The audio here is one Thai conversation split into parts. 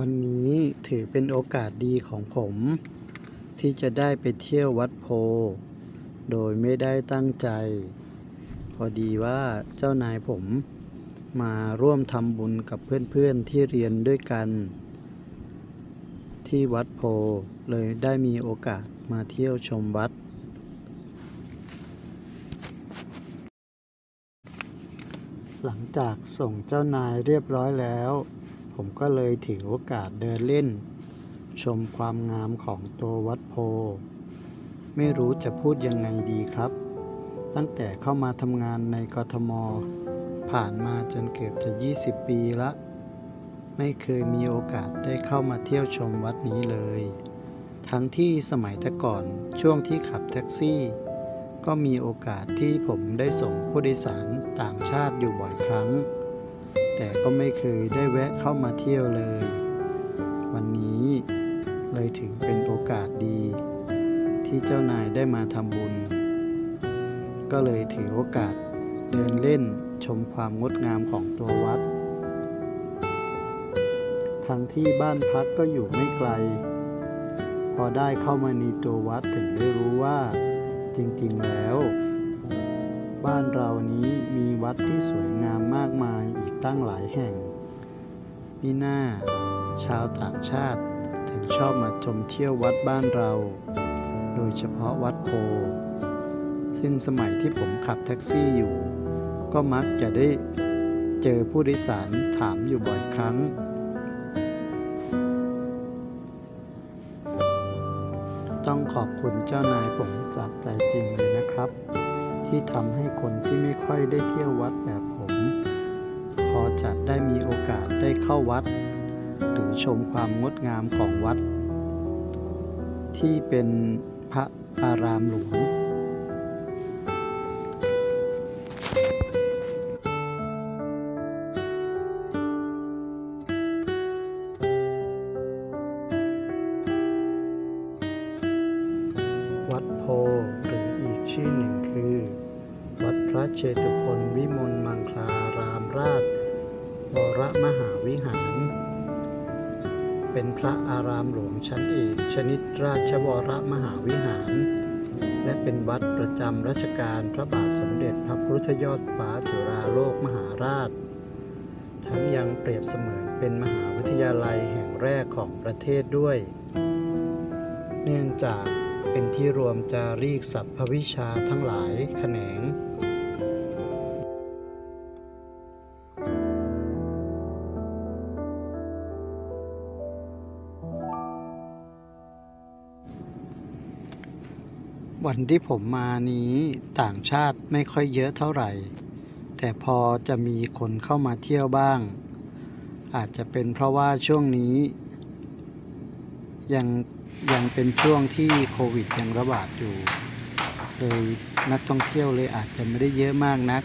วันนี้ถือเป็นโอกาสดีของผม ที่จะได้ไปเที่ยววัดโพ โดยไม่ได้ตั้งใจ พอดีว่าเจ้านายผมมาร่วมทำบุญกับเพื่อนๆที่เรียนด้วยกัน ที่วัดโพเลยได้มีโอกาสมาเที่ยวชมวัด หลังจากส่งเจ้านายเรียบร้อยแล้ว ผมก็เลยถือโอกาสเดินเล่น ชมความงามของตัววัดโพ ไม่รู้จะพูดยังไงดีครับ ตั้งแต่เข้ามาทำงานในกทม ผ่านมาจนเกือบจะ 20 ปีละ ไม่เคยมีโอกาสได้เข้ามาเที่ยวชมวัดนี้เลย ทั้งที่สมัยแต่ก่อนช่วงที่ขับแท็กซี่ ก็มีโอกาสที่ผมได้ส่งผู้โดยสารต่างชาติอยู่บ่อยครั้ง แต่ก็ไม่เคยได้แวะเข้ามาเที่ยวเลย วันนี้เลยถือเป็นโอกาสดี ที่เจ้านายได้มาทำบุญ ก็เลยถือโอกาสเดินเล่นชมความงดงามของตัววัด ทั้งที่บ้านพักก็อยู่ไม่ไกล พอได้เข้ามาในตัววัดถึงได้รู้ว่า จริงๆแล้ว บ้านเรานี้มีวัดที่สวยงามมาก ตั้งหลายแห่ง มิน่าชาวต่างชาติถึงชอบมาชมเที่ยววัดบ้านเรา โดยเฉพาะวัดโพ ซึ่งสมัยที่ผมขับแท็กซี่อยู่ ก็มักจะได้เจอผู้โดยสารถามอยู่บ่อยครั้งต้องขอบคุณเจ้านายผมจากใจจริงเลยนะครับ ที่ทำให้คนที่ไม่ค่อยได้เที่ยววัดแบบ อจะได้มีโอกาสได้เข้าวัด หรือชมความงดงามของวัด ที่เป็นพระอารามหลวงวัดโพหรืออีกชื่อหนึ่งคือ วัดพระเชตุพนวิมลมังคลารามราช วรมหาวิหาร เป็นพระอารามหลวงชั้นเอกชนิดราชวรมหาวิหาร และเป็นวัดประจำรัชกาลพระบาทสมเด็จพระพุทธยอดฟ้าจุฬาโลกมหาราช ทั้งยังเปรียบเสมือนเป็นมหาวิทยาลัยแห่งแรกของประเทศด้วย เนื่องจากเป็นที่รวมจารีกศัพทวิชาทั้งหลายแขนง วันที่ผมมานี้ต่างชาติไม่ค่อยเยอะเท่าไหร่ แต่พอจะมีคนเข้ามาเที่ยวบ้าง อาจจะเป็นเพราะว่าช่วงนี้ ยังยังเป็นช่วงที่โควิดยังระบาดอยู่ เลยนักท่องเที่ยวเลยอาจจะไม่ได้เยอะมากนัก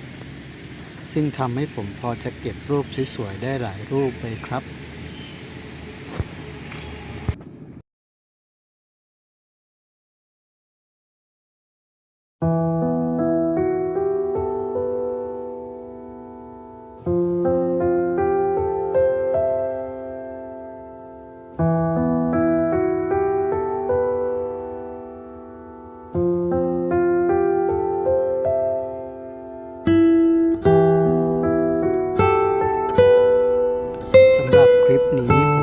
ซึ่งทำให้ผมพอจะเก็บรูปสวยๆได้หลายรูปเลยครับ สำหรับคลิปนี้